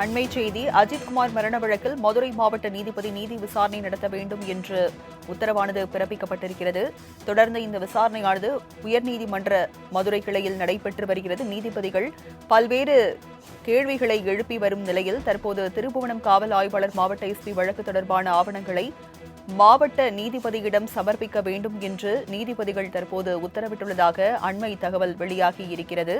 அண்மை செய்தி அஜித்குமார் மரண வழக்கில் மதுரை மாவட்ட நீதிபதி நீதி விசாரணை நடத்த வேண்டும் என்று உத்தரவானது பிறப்பிக்கப்பட்டிருக்கிறது. தொடர்ந்து இந்த விசாரணையானது உயர்நீதிமன்ற மதுரை கிளையில் நடைபெற்று வருகிறது. நீதிபதிகள் பல்வேறு கேள்விகளை எழுப்பி வரும் நிலையில் தற்போது திருப்புவனம் காவல் ஆய்வாளர் மாவட்ட எஸ்பி வழக்கு தொடர்பான ஆவணங்களை மாவட்ட நீதிபதியிடம் சமர்ப்பிக்க வேண்டும் என்று நீதிபதிகள் தற்போது உத்தரவிட்டுள்ளதாக அண்மை தகவல் வெளியாகி இருக்கிறது.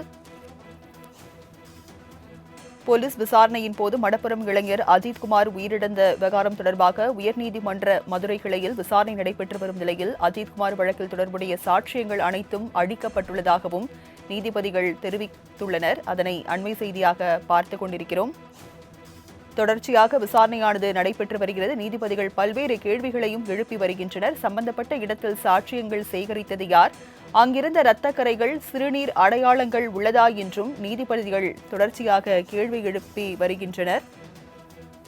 போலீஸ் விசாரணையின் போது மடப்புறம் இளைஞர் அஜித்குமார் உயிரிழந்த விவகாரம் தொடர்பாக உயர்நீதிமன்ற மதுரை கிளையில் விசாரணை நடைபெற்று வரும் நிலையில் அஜித்குமார் வழக்கில் தொடர்புடைய சாட்சியங்கள் அனைத்தும் அழிக்கப்பட்டுள்ளதாகவும் நீதிபதிகள் தெரிவித்துள்ளனர். அதனை அண்மை செய்தியாக பார்த்து கொண்டிருக்கிறோம். தொடர்ச்சியாக விசாரணையானது நடைபெற்று வருகிறது. நீதிபதிகள் பல்வேறு கேள்விகளையும் எழுப்பி வருகின்றனர். சம்பந்தப்பட்ட இடத்தில் சாட்சியங்கள் சேகரித்தது யார்? அங்கிருந்த இரத்தக்கரைகள் சிறுநீர் அடையாளங்கள் உள்ளதா என்றும் நீதிபதிகள் தொடர்ச்சியாக கேள்வி எழுப்பி வருகின்றனர்.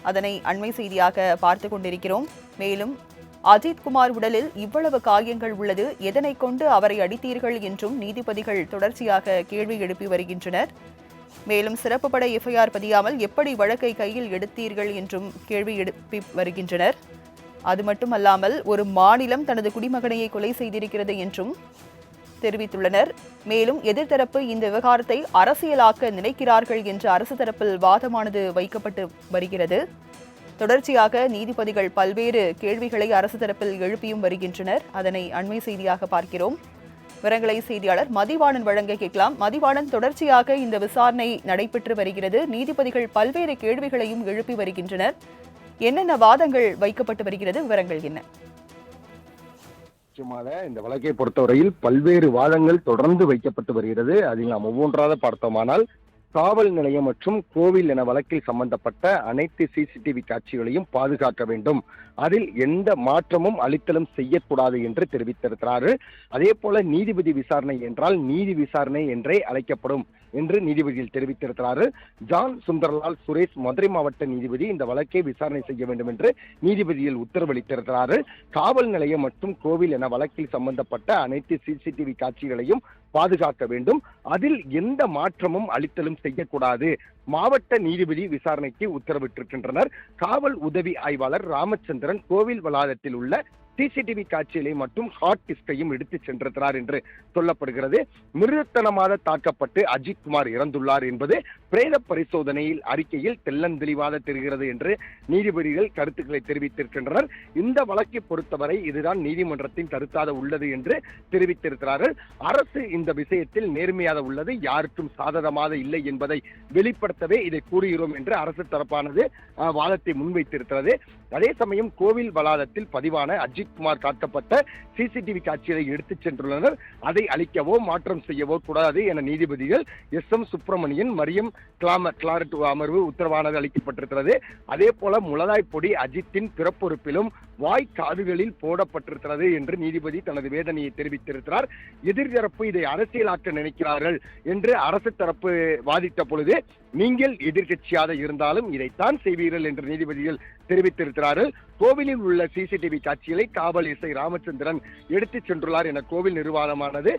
அதனை அண்மை செய்தியாக பார்த்து கொண்டிருக்கிறோம். மேலும் அஜித்குமார் உடலில் இவ்வளவு காயங்கள் உள்ளது. எதனை கொண்டு அவரை அடித்தீர்கள் என்றும் நீதிபதிகள் தொடர்ச்சியாக கேள்வி எழுப்பி வருகின்றனர். மேலும் சிறப்பு படை எஃப்ஐஆர் பதியாமல் எப்படி வழக்கை கையில் எடுத்தீர்கள் என்றும் கேள்வி எழுப்பி வருகின்றனர். அது மட்டுமல்லாமல் ஒரு மாநிலம் தனது குடிமகனையை கொலை செய்திருக்கிறது என்றும் தெரிவித்துள்ளனர். மேலும் எதிர்த்தரப்பு இந்த விவகாரத்தை அரசியலாக்க நினைக்கிறார்கள் என்ற அரசு தரப்பில் வாதமானது வைக்கப்பட்டு வருகிறது. தொடர்ச்சியாக நீதிபதிகள் பல்வேறு கேள்விகளை அரசு தரப்பில் எழுப்பியும் வருகின்றனர். அதனை அண்மை செய்தியாக பார்க்கிறோம். விவரங்களை செய்தியாளர் மதிவாணன் வழங்க கேட்கலாம். மதிவாணன் தொடர்ச்சியாக இந்த விசாரணை நடைபெற்று வருகிறது. நீதிபதிகள் பல்வேறு கேள்விகளையும் எழுப்பி வருகின்றனர். என்னென்ன வாதங்கள் வைக்கப்பட்டு வருகிறது? விவரங்கள் என்ன? நிச்சயமாக இந்த வழக்கை பொறுத்தவரையில் பல்வேறு வாதங்கள் தொடர்ந்து வைக்கப்பட்டு வருகிறது. அதில் நாம் ஒவ்வொன்றாக பார்த்தோமானால் காவல் நிலையம் மற்றும் கோவில் என வழக்கில் சம்பந்தப்பட்ட அனைத்து சிசிடிவி காட்சிகளையும் பாதுகாக்க வேண்டும். அதில் எந்த மாற்றமும் அளித்தலும் செய்யக்கூடாது என்று தெரிவித்திருக்கிறாரு. அதே போல நீதிபதி விசாரணை என்றால் நீதி விசாரணை என்றே அழைக்கப்படும் என்று நீதிபதியில் தெரிவித்திருக்கிறாரு. ஜான் சுந்தர்லால் சுரேஷ் மதுரை மாவட்ட நீதிபதி இந்த வழக்கை விசாரணை செய்ய வேண்டும் என்று நீதிபதியில் உத்தரவளித்திருக்கிறாரு. காவல் நிலையம் மற்றும் கோவில் என வழக்கில் சம்பந்தப்பட்ட அனைத்து சிசிடிவி காட்சிகளையும் பாதுகாக்க வேண்டும். அதில் எந்த மாற்றமும் அளித்தலும் செய்யக்கூடாது. மாவட்ட நீதிபதி விசாரணைக்கு உத்தரவிட்டிருக்கின்றனர். காவல் உதவி ஆய்வாளர் ராமச்சந்திரன் கோவில் வளாகத்தில் உள்ள சிசிடிவி காட்சிகளை மட்டும் ஹார்ட் டிஸ்கையும் எடுத்துச் சென்றிருக்கிறார் என்று சொல்லப்படுகிறது. மிருதத்தனமாக தாக்கப்பட்டு அஜித் குமார் இறந்துள்ளார் என்பது பிரேத பரிசோதனையில் அறிக்கையில் தெள்ளந்தெளிவாக தெரிகிறது என்று நீதிபதிகள் கருத்துக்களை தெரிவித்திருக்கின்றனர். இந்த வழக்கை பொறுத்தவரை இதுதான் நீதிமன்றத்தின் கருத்தாக உள்ளது என்று தெரிவித்திருக்கிறார்கள். அரசு இந்த விஷயத்தில் நேர்மையாக உள்ளது யாருக்கும் சாதகமாக இல்லை என்பதை வெளிப்படுத்த வெளிப்படுத்தவே இதை கூறுகிறோம் என்று அரசு தரப்பானது வாதத்தை முன்வைத்திருக்கிறது. அதே சமயம் கோவில் வளாகத்தில் பதிவான அஜித் குமார் காட்டப்பட்ட சிசிடிவி காட்சிகளை எடுத்துச் சென்றுள்ளனர். அதை அழிக்கவோ மாற்றம் செய்யவோ கூடாது என நீதிபதிகள் எஸ் எம் சுப்பிரமணியன் மரியம் கிளாம கிளாரட் அமர்வு உத்தரவானது அளிக்கப்பட்டிருக்கிறது. அதே போல முளதாய் பொடி அஜித்தின் பிறப்பொறுப்பிலும் வாய் காதுகளில் போடப்பட்டிருக்கிறது என்று நீதிபதி தனது வேதனையை தெரிவித்திருக்கிறார். எதிர்தரப்பு இதை அரசியலாக்க நினைக்கிறார்கள் என்று அரசு தரப்பு வாதிட்ட பொழுது நீங்கள் எதிர்கட்சியாக இருந்தாலும் இதைத்தான் செய்வீர்கள் என்று நீதிபதிகள் தெரிவித்திருக்கிறார்கள். கோவிலில் உள்ள சிசிடிவி காட்சிகளை காவல் எஸ்ஐ ராமச்சந்திரன் எடுத்துச் சென்றுள்ளார் என கோவில் நிர்வாகமானது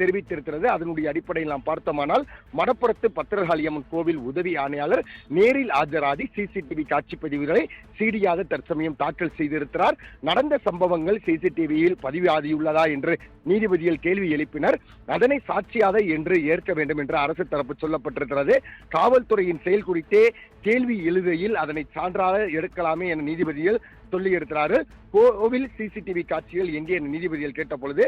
தெரிவித்திருக்கிறது. அதனுடைய அடிப்படையில் நாம் பார்த்தோமானால் மடப்புறத்து பத்திரகாளியம்மன் கோவில் உதவி ஆணையாளர் நேரில் ஆஜராகி சிசிடிவி காட்சி பதிவுகளை சிடியாக தற்சமயம் தாக்கல் செய்திருக்கிறார். நடந்த சம்பவங்கள் சிசிடிவியில் பதிவாகியுள்ளதா என்று நீதிபதிகள் கேள்வி எழுப்பினர். அதனை சாட்சியாக என்று ஏற்க வேண்டும் என்று அரசு தரப்பு சொல்லப்பட்டிருக்கிறது. காவல்துறையின் செயல் குறித்தே கேள்வி எழுதையில் அதனை சான்றாக எடுக்கலாமே என நீதிபதிகள் சொல்லியிருக்கிறாரு கோவில் சிசிடிவி காட்சிகள் எங்கே நீதிபதிகள் கேட்ட பொழுது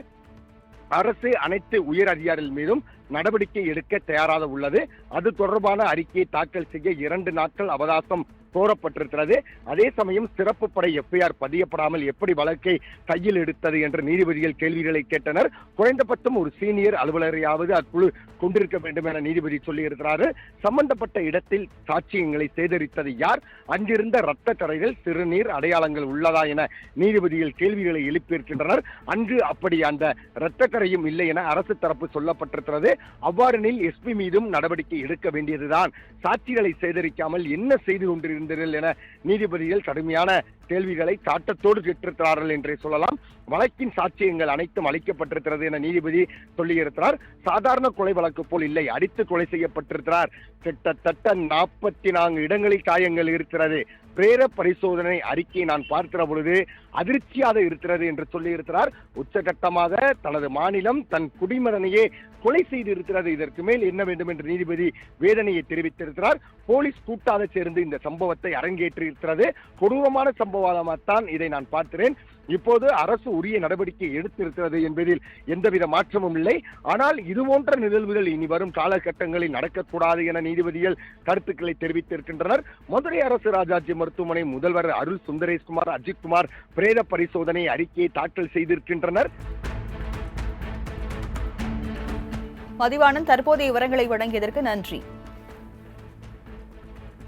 அரசு அனைத்து உயர் அதிகாரிகள் மீதும் நடவடிக்கை எடுக்க தயாராக உள்ளது. அது தொடர்பான அறிக்கையை தாக்கல் செய்ய இரண்டு நாட்கள் அவகாசம் கோரப்பட்டிருக்கிறது. அதே சமயம் சிறப்பு படை எஃப்ஐஆர் பதியப்படாமல் எப்படி வழக்கை கையில் எடுத்தது என்று நீதிபதிகள் கேள்விகளை கேட்டனர். குறைந்தபட்சம் ஒரு சீனியர் அலுவலரையாவது அக்குழு கொண்டிருக்க வேண்டும் என நீதிபதி சொல்லியிருக்கிறாரு. சம்பந்தப்பட்ட இடத்தில் சாட்சியங்களை சேகரித்தது யார்? அங்கிருந்த இரத்த கரைகள் சிறுநீர் அடையாளங்கள் உள்ளதா என நீதிபதிகள் கேள்விகளை எழுப்பியிருக்கின்றனர். அன்று அப்படி அந்த இரத்த கரையும் இல்லை என அரசு தரப்பு சொல்லப்பட்டிருக்கிறது. அவ்வாறெனில் எஸ்பி மீதும் நடவடிக்கை எடுக்க வேண்டியதுதான். சாட்சிகளை சேகரிக்காமல் என்ன செய்து கொண்டிருந்தீர்கள் என நீதிபதிகள் கடுமையான கேள்விகளை சாட்டத்தோடு கேட்டிருக்கிறார்கள் என்றே சொல்லலாம். வழக்கின் சாட்சியங்கள் அனைத்தும் அளிக்கப்பட்டிருக்கிறது என நீதிபதி சொல்லியிருக்கிறார். சாதாரண கொலை வழக்கு போல் இல்லை அடித்து கொலை செய்யப்பட்டிருக்கிறார். கிட்டத்தட்ட நாற்பத்தி நான்கு இடங்களில் காயங்கள் இருக்கிறது. பிரேர பரிசோதனை அறிக்கையை நான் பார்க்கிற பொழுது அதிர்ச்சியாக இருக்கிறது என்று சொல்லியிருக்கிறார். உச்சகட்டமாக தனது மாநிலம் தன் குடிமகனையே கொலை செய்து இருக்கிறது இதற்கு மேல் என்ன வேண்டும் என்று நீதிபதி வேதனையை தெரிவித்திருக்கிறார். போலீஸ் கூட்டாக சேர்ந்து இந்த சம்பவத்தை அரங்கேற்றி இருக்கிறது சம்பவம் சம்பவமாகத்தான் இதை நான் பார்க்கிறேன். இப்போது அரசு உரிய நடவடிக்கை எடுத்திருக்கிறது என்பதில் எந்தவித மாற்றமும் இல்லை. ஆனால் இதுபோன்ற நிகழ்வுகள் இனி வரும் காலகட்டங்களில் நடக்கக்கூடாது என நீதிபதிகள் கருத்துக்களை தெரிவித்திருக்கின்றனர். மதுரை அரசு ராஜாஜி மருத்துவமனை முதல்வர் அருள் சுந்தரேஷ்குமார் அஜித்குமார் பிரேத பரிசோதனை அறிக்கையை தாக்கல் செய்திருக்கின்றனர். மதிவாணன் தற்போதைய விவரங்களை வழங்கியதற்கு நன்றி.